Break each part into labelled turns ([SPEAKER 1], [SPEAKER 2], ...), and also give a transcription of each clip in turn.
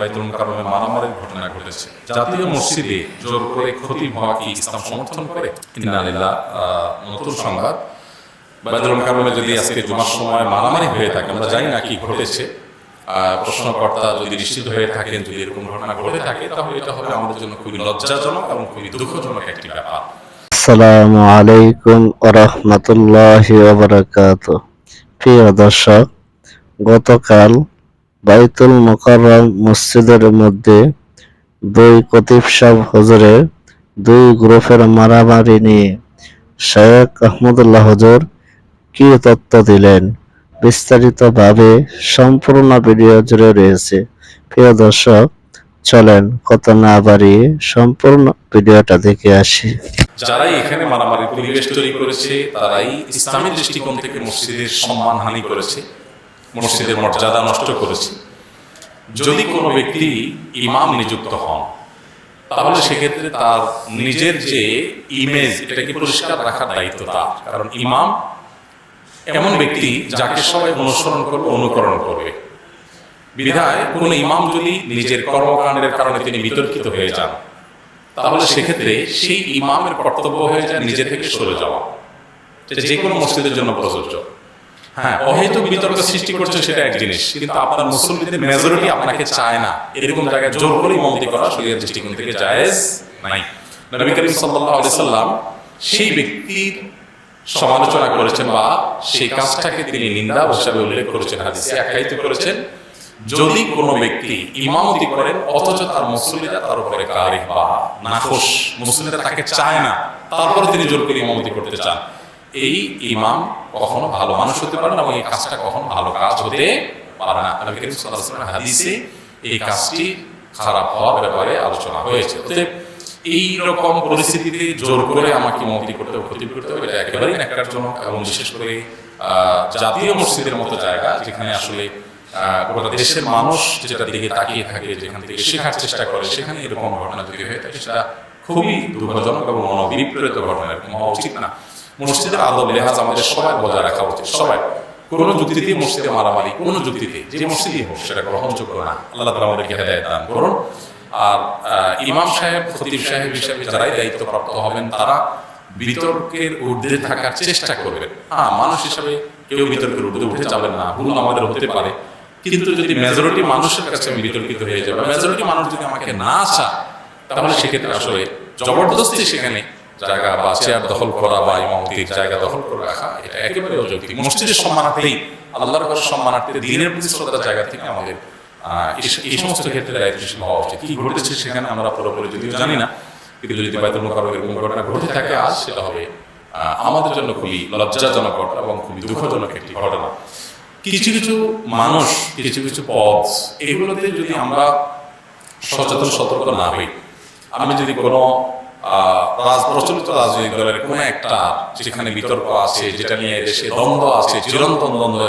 [SPEAKER 1] বাইতুল মুকাররমে মারামারির ঘটনা ঘটেছে। জাতীয় মসজিদে জোর করে ক্ষতি হওয়া কি ইসলাম সমর্থন করে? নতুন সংবাদ। বাইতুল মুকাররমে যদি আজকে জুমার সময় মারামারি হয়ে থাকে, আমরা জানি না কি ঘটেছে। প্রশ্নকর্তা যদি নিশ্চিত হয়ে থাকেন, যদি এরকম ঘটনা ঘটে থাকে, তাহলে এটা হবে আমাদের জন্য খুবই লজ্জাজনক এবং খুবই দুঃখজনক একটি ব্যাপার।
[SPEAKER 2] আসসালামু আলাইকুম প্রিয় দর্শক, গতকাল বাইতুল মোকাররম মসজিদের মধ্যে দুই কতিব সাহ হজরের দুই গ্রুপের মারামারি নিয়ে শেখ আহমদুল্লাহ হজর কি তথ্য দিলেন? বিস্তারিতভাবে সম্পূর্ণ ভিডিও জুড়ে রয়েছে। প্রিয় দর্শক, চলেন কত না বাড়িয়ে সম্পূর্ণ ভিডিওটা দেখে আসি।
[SPEAKER 1] যারাই এখানে মারামারির পরিবেশ তৈরি করেছে, তারাই ইসলামী দৃষ্টিকোণ থেকে মসজিদের সম্মান হানি করেছে, মসজিদের মর্যাদা নষ্ট করেছে। যদি কোনো ব্যক্তি ইমাম নিযুক্ত হন, তাহলে সেক্ষেত্রে তার নিজের যে ইমেজ এটাকে পরিষ্কার রাখার দায়িত্ব তার। কারণ ইমাম এমন ব্যক্তি যাকে সবাই অনুসরণ করবে, অনুকরণ করবে। বিধায় কোনো ইমাম যদি নিজের কর্মকাণ্ডের কারণে তিনি বিতর্কিত হয়ে যান, তাহলে সেক্ষেত্রে সেই ইমামের কর্তব্য হয়ে যায় নিজে থেকে সরে যাওয়া। যে কোনো মসজিদের জন্য প্রযোজ্য। হ্যাঁ অহেতুক বিতর্ক সৃষ্টি করছে সেটা এক জিনিস। কিন্তু আপনার মুসলিমদের মেজরিটি আপনাকে চায় না। এরকম জায়গায় জোর করে ইমামতি করা শরীরের দৃষ্টিকোণ থেকে জায়েজ নাই। নবী করিম সাল্লাল্লাহু আলাইহি সাল্লাম সেই ব্যক্তির সমালোচনা করেছেন বা সেই কাজটাকে তিনি নিন্দা হিসাবে উল্লেখ করেছেন হাদিসে আখ্যায়িত করেছেন। যদি কোনো ব্যক্তি ইমামতি করেন অথচ তার মুসলিরা তার উপরে কারিক বা নাখোশ মুসলিরা তাকে চায় না তারপরে তিনি জোর করে ইমামতি করতে চান। এই ইমাম কখনো ভালো মানুষ হতে পারে না এবং এই কাজটা কখনো ভালো কাজ হতে পারে না। নবী করিম আলাইহি হাদিসে এই কাজটি খারাপ হওয়ার ব্যাপারে আলোচনা হয়েছে। অতএব এই রকম পরিস্থিতিতে জোর করে আমাকে ইমামতি করতে হবে, ক্ষতি করতে হবে, এটা একেবারেই ন্যাক্কারজনক এবং বিশেষ করে জাতীয় মসজিদের মতো জায়গা যেখানে আসলে গোটা দেশের মানুষ যেটা দিকে তাকিয়ে থাকে, যেখান থেকে শেখার চেষ্টা করে সেখানে এরকম ঘটনা যদি হয়ে থাকে, সেটা খুবই দুঃখজনক এবং মনোবিপ্রেত ঘটনা, এরকম হওয়া উচিত না। মসজিদের আদব লেহাজ আমাদের সবাই বজায় রাখা উচিত, সবাই। কোনো যুক্তিতে মসজিদে মারামারি কোনো যুক্তিতে যে মসজিদই হোক, সেটা গ্রহণযোগ্য না। আল্লাহ তালা আমাদেরকে হেদায়ত দান করুন। আর ইমাম সাহেব, খতিব সাহেব হিসেবে যারাই দায়িত্বপ্রাপ্ত হবেন, তারা বিতর্কের ঊর্ধ্বে থাকার চেষ্টা করবেন। হ্যাঁ মানুষ হিসাবে কেউ বিতর্কের ঊর্ধ্বে উঠে যাবেন না, ভুল আমাদের হতে পারে। কিন্তু যদি মেজরিটি মানুষের কাছে আমি বিতর্কিত হয়ে যাবে মেজরিটি মানুষ যদি আমাকে না আসা তাহলে সেক্ষেত্রে আসলে জবরদস্তি সেখানে জায়গা বা চেয়ার দখল করা বা ইমামতির জায়গা দখল করে রাখা, এটা একেবারে অযৌক্তিক। মসজিদের সম্মানার্থেই, আল্লাহর ঘরের সম্মানার্থে, দিনের প্রতি শ্রদ্ধার জায়গা থেকে আমাদের এই- সমস্ত ক্ষেত্রে দায়িত্বশীল হওয়া উচিত। কি ঘটেছে সেখানে আমরা পুরোপুরি যদিও জানি না, কিন্তু যদি বাইতুল মুকাররম এরকম ঘটনা ঘটে থাকে আজ, সেটা হবে আমাদের জন্য খুবই লজ্জাজনক ঘটনা এবং খুবই দুঃখজনক একটি ঘটনা। কিছু কিছু মানুষ, কিছু কিছু পদ এগুলোতে যদি আমরা সচেতন, সতর্ক না হই, আমি যদি কোনো প্রচলিত রাজনৈতিক দলের কোনো একটা যেখানে বিতর্ক আছে, যেটা নিয়ে দ্বন্দ্ব আছে, চিরন্তন দ্বন্দ্ব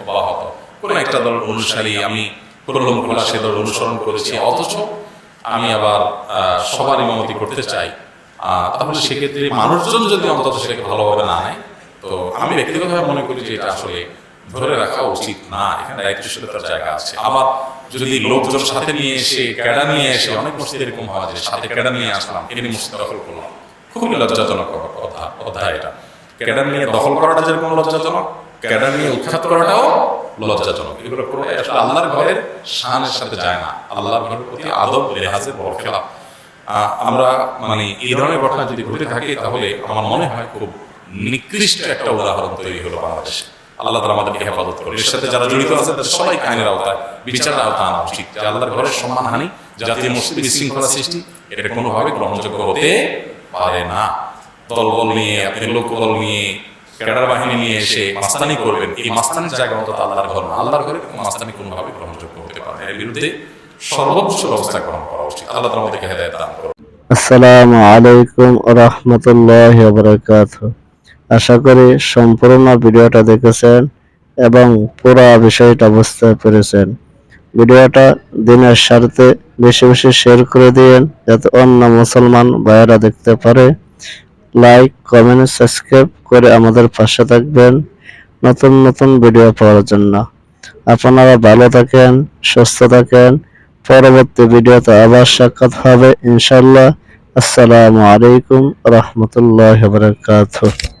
[SPEAKER 1] অব্যাহত কোনো একটা দল অনুসারী আমি প্রলম খোলা সে দল অনুসরণ করেছি, অথচ আমি আবার সবার ইমামতি করতে চাই। তাহলে সেক্ষেত্রে মানুষজন যদি অন্তত সেটাকে ভালোভাবে না নেয়, তো আমি ব্যক্তিগতভাবে মনে করি যে এটা আসলে ধরে রাখা উচিত না। এখানে দায়িত্বশীলতার জায়গা আছে। আবার যদি লোকজন সাথে নিয়ে এসে ক্যাডা নিয়ে এসে, অনেক মসজিদ এরকম হয় যে সাথে ক্যাডা নিয়ে আসলাম, এমনি মসজিদ দখল করলাম। খুবই লজ্জাজনক কথা এটা। ক্যাডা নিয়ে দখল করাটা যেরকম লজ্জাজনক ক্যাডা নিয়ে উৎখাত করাটাও লজ্জাজনক। এগুলো কোনোটাই আসলে আল্লাহর ঘরের শানের সাথে যায় না। আল্লাহর ঘরের প্রতি আদব লেহাজের বড় খেলা আমরা মানে এই ধরনের ঘটনা যদি ঘটে থাকে, তাহলে আমার মনে হয় খুব নিকৃষ্ট একটা উদাহরণ তৈরি হলো বাংলাদেশে। আল্লাহ আমাদেরকে হেফাজত করে এর সাথে যারা জড়িত আছে, তাদের সবাই আইনের আওতায়, বিচারের আওতায় আনা উচিত। যে আল্লাহর ঘরের সম্মান হানি, জাতীয় মসজিদ বিশৃঙ্খলা সৃষ্টি, এটা কোনোভাবে গ্রহণযোগ্য হতে পারে না। দলবল নিয়ে, আপনি লোকবল নিয়ে, ক্যাডার বাহিনী নিয়ে এসে মাস্তানি করবেন, এই মাস্তানির জায়গা মতো আল্লাহর ঘর না। আল্লাহর ঘরে মাস্তানি কোনোভাবে গ্রহণযোগ্য হতে পারে এর বিরুদ্ধে সর্বোচ্চ ব্যবস্থা গ্রহণ করা উচিত। আল্লাহ তালা আমাদেরকে হেদায়ত দান করুন।
[SPEAKER 2] আসসালামু আলাইকুম রহমতুল্লাহ বরকাত আশা করি সম্পূর্ণ ভিডিওটা দেখেছেন এবং পুরো বিষয়টা বুঝতে পেরেছেন। ভিডিওটা দিনের স্বার্থে বেশি বেশি শেয়ার করে দিয়েন, যাতে অন্য মুসলমান ভাইয়েরা দেখতে পারে। লাইক কমেন্ট সাবস্ক্রাইব করে আমাদের পাশে থাকবেন নতুন নতুন ভিডিও পাওয়ার জন্য। আপনারা ভালো থাকেন, সুস্থ থাকেন। পরবর্তী ভিডিওতে আবার সাক্ষাৎ হবে ইনশাল্লাহ আসসালামু আলাইকুম, রহমতুল্লাহ বারকাতুহ।